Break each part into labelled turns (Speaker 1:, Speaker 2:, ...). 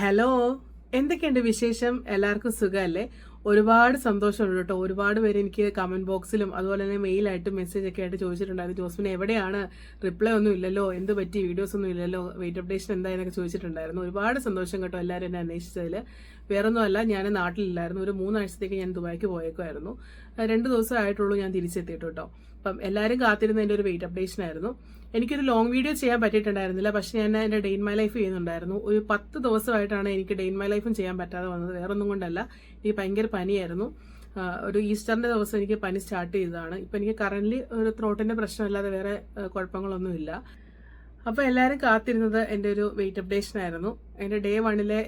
Speaker 1: Hello എന്തൊക്കെയുണ്ട് വിശേഷം? എല്ലാവർക്കും സുഖമല്ലേ? ഒരുപാട് സന്തോഷമുണ്ട് കേട്ടോ. ഒരുപാട് പേര് എനിക്ക് കമന്റ് ബോക്സിലും അതുപോലെ തന്നെ മെയിലായിട്ട് മെസ്സേജ് ഒക്കെ ആയിട്ട് ചോദിച്ചിട്ടുണ്ടായിരുന്നു. ജോസ്മിന് എവിടെയാണ്? റിപ്ലൈ ഒന്നും ഇല്ലല്ലോ. എന്ത് പറ്റി? വീഡിയോസ് ഒന്നും ഇല്ലല്ലോ. വെയിറ്റ് അപ്ഡേഷൻ എന്തായെന്നൊക്കെ ചോദിച്ചിട്ടുണ്ടായിരുന്നു. ഒരുപാട് സന്തോഷം കേട്ടോ എല്ലാവരും എന്നെ അന്വേഷിച്ചതിൽ. വേറൊന്നുമല്ല ഞാൻ നാട്ടിലില്ലായിരുന്നു. ഒരു മൂന്നാഴ്ചത്തേക്ക് ഞാൻ ദുബായിക്ക് പോയേക്കുമായിരുന്നു രണ്ട് ദിവസമായിട്ടുള്ളൂ ഞാൻ തിരിച്ചെത്തിയിട്ട് കേട്ടോ. അപ്പം എല്ലാവരും കാത്തിരുന്നതിന്റെ ഒരു വെയിറ്റ് അപ്ഡേഷൻ ആയിരുന്നു. എനിക്കൊരു ലോങ് വീഡിയോ ചെയ്യാൻ പറ്റിയിട്ടുണ്ടായിരുന്നില്ല. പക്ഷെ ഞാൻ എന്റെ ഡെയിൻ മൈ ലൈഫ് ചെയ്യുന്നുണ്ടായിരുന്നു. ഒരു പത്ത് ദിവസമായിട്ടാണ് എനിക്ക് ഡെയിൻ മൈ ലൈഫും ചെയ്യാൻ പറ്റാതെ വന്നത്. വേറെ ഒന്നും കൊണ്ടല്ല. എനിക്ക് ഭയങ്കര പനിയായിരുന്നു. ഒരു ഈസ്റ്ററിന്റെ ദിവസം എനിക്ക് പനി സ്റ്റാർട്ട് ചെയ്തതാണ്. ഇപ്പം എനിക്ക് കറന്റ് ഒരു ത്രോട്ടിന്റെ പ്രശ്നമല്ലാതെ വേറെ കുഴപ്പങ്ങളൊന്നുമില്ല. അപ്പോൾ എല്ലാവരും കാത്തിരുന്നത് എന്റെ ഒരു വെയിറ്റ് അപ്ഡേഷൻ ആയിരുന്നു. എന്റെ ഡേ വണ്ണിലെ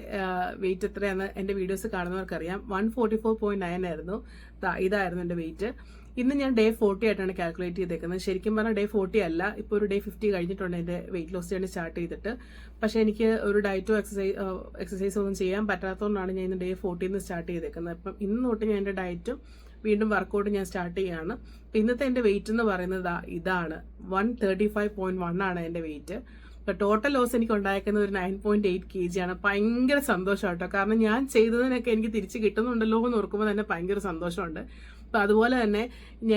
Speaker 1: വെയിറ്റ് എത്രയാണെന്ന് എന്റെ videos കാണുന്നവർക്കറിയാം. One forty four point nine ആയിരുന്നു ഇതായിരുന്നു എന്റെ വെയിറ്റ് ഇന്ന് ഞാൻ ഡേ ഫോർട്ടി ആയിട്ടാണ് കാൽക്കുലേറ്റ് ചെയ്തേക്കുന്നത്. ശരിക്കും പറഞ്ഞാൽ ഡേ ഫോർട്ടി അല്ല ഇപ്പോൾ ഒരു ഡേ ഫിഫ്റ്റി കഴിഞ്ഞിട്ടുണ്ട് എന്റെ വെയിറ്റ് ലോസ് ജേണി സ്റ്റാർട്ട് ചെയ്തിട്ട്. പക്ഷേ എനിക്ക് ഒരു ഡയറ്റോ എക്സസൈസ് എക്സസൈസോ ഒന്നും ചെയ്യാൻ പറ്റാത്തതുകൊണ്ടാണ് ഞാൻ ഇന്ന് ഡേ ഫോർട്ടിയിൽ നിന്ന് സ്റ്റാർട്ട് ചെയ്തേക്കുന്നത്. അപ്പം ഇന്ന് തൊട്ട് ഞാൻ എന്റെ ഡയറ്റും വീണ്ടും വർക്കൗട്ട് ഞാൻ സ്റ്റാർട്ട് അപ്പം ഇന്നത്തെ എന്റെ വെയിറ്റ് എന്ന് പറയുന്നത് ഇതാണ്. One thirty five point one ആണ് എന്റെ വെയിറ്റ് ഇപ്പൊ ടോട്ടൽ ലോസ് എനിക്ക് ഉണ്ടായിരിക്കുന്നത് ഒരു nine point eight K G ആണ്. ഭയങ്കര സന്തോഷം കേട്ടോ കാരണം ഞാൻ ചെയ്തതിനൊക്കെ എനിക്ക് തിരിച്ച് കിട്ടുന്നുണ്ടല്ലോ എന്ന് ഓർക്കുമ്പോൾ തന്നെ ഭയങ്കര സന്തോഷമുണ്ട്. അപ്പൊ അതുപോലെ തന്നെ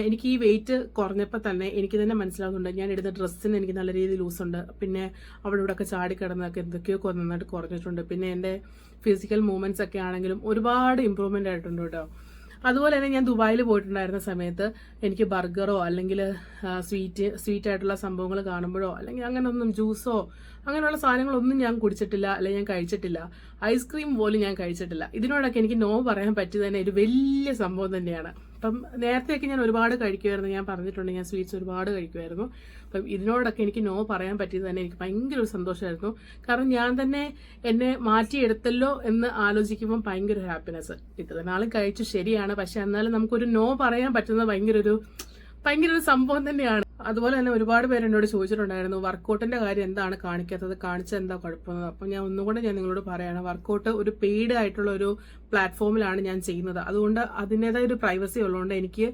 Speaker 1: എനിക്ക് ഈ വെയിറ്റ് കുറഞ്ഞപ്പോൾ തന്നെ എനിക്ക് തന്നെ മനസ്സിലാകുന്നുണ്ട് ഞാൻ ഇടുന്ന ഡ്രസ്സിന് എനിക്ക് നല്ല രീതിയിൽ ലൂസുണ്ട് പിന്നെ അവിടെ ഇവിടെ ഒക്കെ ചാടിക്കിടന്നൊക്കെ എന്തൊക്കെയൊക്കെ നന്നായിട്ട് കുറഞ്ഞിട്ടുണ്ട്. പിന്നെ എന്റെ ഫിസിക്കൽ മൂവ്മെന്റ്സ് ഒക്കെ ആണെങ്കിലും ഒരുപാട് ഇമ്പ്രൂവ്മെന്റ് ആയിട്ടുണ്ട് കേട്ടോ. അതുപോലെ തന്നെ ഞാൻ ദുബായിൽ പോയിട്ടുണ്ടായിരുന്ന സമയത്ത് എനിക്ക് ബർഗറോ അല്ലെങ്കിൽ സ്വീറ്റ് സ്വീറ്റ് ആയിട്ടുള്ള സംഭവങ്ങൾ കാണുമ്പോഴോ അല്ലെങ്കിൽ അങ്ങനെ ഒന്നും ജ്യൂസോ അങ്ങനെയുള്ള സാധനങ്ങളൊന്നും ഞാൻ കുടിച്ചിട്ടില്ല അല്ലെങ്കിൽ ഞാൻ കഴിച്ചിട്ടില്ല. ഐസ്ക്രീം പോലും ഞാൻ കഴിച്ചിട്ടില്ല. ഇതിനോടൊക്കെ എനിക്ക് നോ പറയാൻ പറ്റിയതന്നെ ഒരു വലിയ സംഭവം തന്നെയാണ്. അപ്പം നേരത്തെയൊക്കെ ഞാൻ ഒരുപാട് കഴിക്കുമായിരുന്നു ഞാൻ പറഞ്ഞിട്ടുണ്ട് ഞാൻ സ്വീറ്റ്സ് ഒരുപാട് കഴിക്കുമായിരുന്നു അപ്പം ഇതിനോടൊക്കെ എനിക്ക് നോ പറയാൻ പറ്റിയത് തന്നെ എനിക്ക് ഭയങ്കര ഒരു സന്തോഷമായിരുന്നു കാരണം ഞാൻ തന്നെ എന്നെ മാറ്റിയെടുത്തല്ലോ എന്ന് ആലോചിക്കുമ്പോൾ ഭയങ്കര ഒരു ഹാപ്പിനെസ് ഇത്ര നാളും കഴിച്ചു ശരിയാണ്. പക്ഷെ എന്നാലും നമുക്കൊരു നോ പറയാൻ പറ്റുന്നത് ഭയങ്കര ഒരു ഭയങ്കര ഒരു സംഭവം തന്നെയാണ്. അതുപോലെ തന്നെ ഒരുപാട് പേര് എന്നോട് ചോദിച്ചിട്ടുണ്ടായിരുന്നു വർക്കൗട്ടിന്റെ കാര്യം എന്താണ് കാണിക്കാത്തത്? കാണിച്ചാൽ എന്താ കുഴപ്പം? അപ്പം ഞാൻ ഒന്നുകൂടെ ഞാൻ നിങ്ങളോട് പറയാണ് വർക്കൗട്ട് ഒരു പെയ്ഡ് ആയിട്ടുള്ള ഒരു പ്ലാറ്റ്ഫോമിലാണ് ഞാൻ ചെയ്യുന്നത്. അതുകൊണ്ട് അതിന്റെതായ ഒരു പ്രൈവസി ഉള്ളതുകൊണ്ട് എനിക്ക്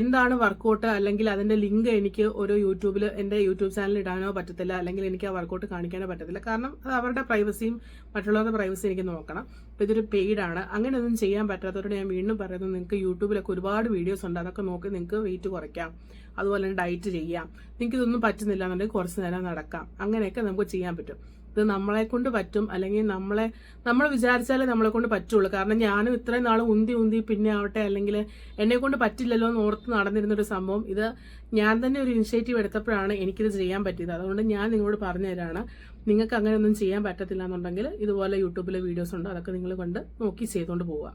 Speaker 1: എന്താണ് വർക്കൗട്ട് അല്ലെങ്കിൽ അതിന്റെ ലിങ്ക് എനിക്ക് ഒരു യൂട്യൂബിൽ എന്റെ യൂട്യൂബ് ചാനലിൽ ഇടാനോ പറ്റത്തില്ല അല്ലെങ്കിൽ എനിക്ക് ആ വർക്കൗട്ട് കാണിക്കാനോ പറ്റത്തില്ല. കാരണം അത് അവരുടെ പ്രൈവസിയും മറ്റുള്ളവരുടെ പ്രൈവസി എനിക്ക് നോക്കണം. അപ്പൊ ഇതൊരു പെയ്ഡ് ആണ്. അങ്ങനെ ഒന്നും ചെയ്യാൻ പറ്റാത്തവരോട് ഞാൻ വീണ്ടും പറയുന്നത് നിങ്ങൾക്ക് യൂട്യൂബിലൊക്കെ ഒരുപാട് വീഡിയോസ് ഉണ്ട്. അതൊക്കെ നോക്കി നിങ്ങൾക്ക് വെയിറ്റ് കുറയ്ക്കാം. അതുപോലെ തന്നെ ഡയറ്റ് ചെയ്യാം. നിങ്ങൾക്ക് ഇതൊന്നും പറ്റുന്നില്ല എന്നുണ്ടെങ്കിൽ കുറച്ച് നേരം നടക്കാം. അങ്ങനെയൊക്കെ നമുക്ക് ചെയ്യാൻ പറ്റും. ഇത് നമ്മളെ കൊണ്ട് പറ്റും അല്ലെങ്കിൽ നമ്മളെ നമ്മൾ വിചാരിച്ചാലേ നമ്മളെ കൊണ്ട് പറ്റുള്ളൂ. കാരണം ഞാനും ഇത്രയും നാൾ ഉന്തി ഉന്തി പിന്നെ ആവട്ടെ അല്ലെങ്കിൽ എന്നെ കൊണ്ട് പറ്റില്ലല്ലോ എന്ന് ഓർത്ത് നടന്നിരുന്ന ഒരു സംഭവം. ഇത് ഞാൻ തന്നെ ഒരു ഇനിഷ്യേറ്റീവ് എടുത്തപ്പോഴാണ് എനിക്കിത് ചെയ്യാൻ പറ്റിയത്. അതുകൊണ്ട് ഞാൻ നിങ്ങളോട് പറഞ്ഞു തരാണ് നിങ്ങൾക്ക് അങ്ങനെ ഒന്നും ചെയ്യാൻ പറ്റത്തില്ല എന്നുണ്ടെങ്കിൽ ഇതുപോലെ യൂട്യൂബിലെ വീഡിയോസ് ഉണ്ട്. അതൊക്കെ നിങ്ങൾ കൊണ്ട് നോക്കി ചെയ്തുകൊണ്ട് പോവുക.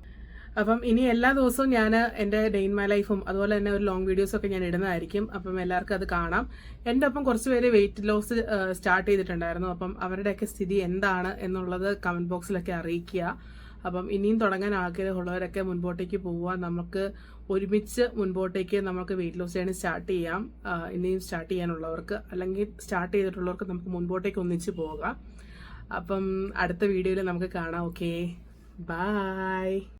Speaker 1: അപ്പം ഇനി എല്ലാ ദിവസവും ഞാൻ എന്റെ ഡെയിൻ മൈ ലൈഫും അതുപോലെ തന്നെ ഒരു ലോങ് വീഡിയോസ് ഒക്കെ ഞാൻ ഇടുന്നതായിരിക്കും. അപ്പം എല്ലാവർക്കും അത് കാണാം. എന്റെ ഒപ്പം കുറച്ച് പേര് വെയിറ്റ് ലോസ് സ്റ്റാർട്ട് ചെയ്തിട്ടുണ്ടായിരുന്നു. അപ്പം അവരുടെയൊക്കെ സ്ഥിതി എന്താണ് എന്നുള്ളത് കമന്റ് ബോക്സിലൊക്കെ അറിയിക്കുക. അപ്പം ഇനിയും തുടങ്ങാൻ ആഗ്രഹമുള്ളവരൊക്കെ മുൻപോട്ടേക്ക് പോവുക. നമുക്ക് ഒരുമിച്ച് മുൻപോട്ടേക്ക് നമുക്ക് വെയിറ്റ് ലോസ് ചെയ്യാൻ സ്റ്റാർട്ട് ചെയ്യാം. ഇനിയും സ്റ്റാർട്ട് ചെയ്യാനുള്ളവർക്ക് അല്ലെങ്കിൽ സ്റ്റാർട്ട് ചെയ്തിട്ടുള്ളവർക്ക് നമുക്ക് മുൻപോട്ടേക്ക് ഒന്നിച്ച് പോകാം. അപ്പം അടുത്ത വീഡിയോയിൽ നമുക്ക് കാണാം. Okay bye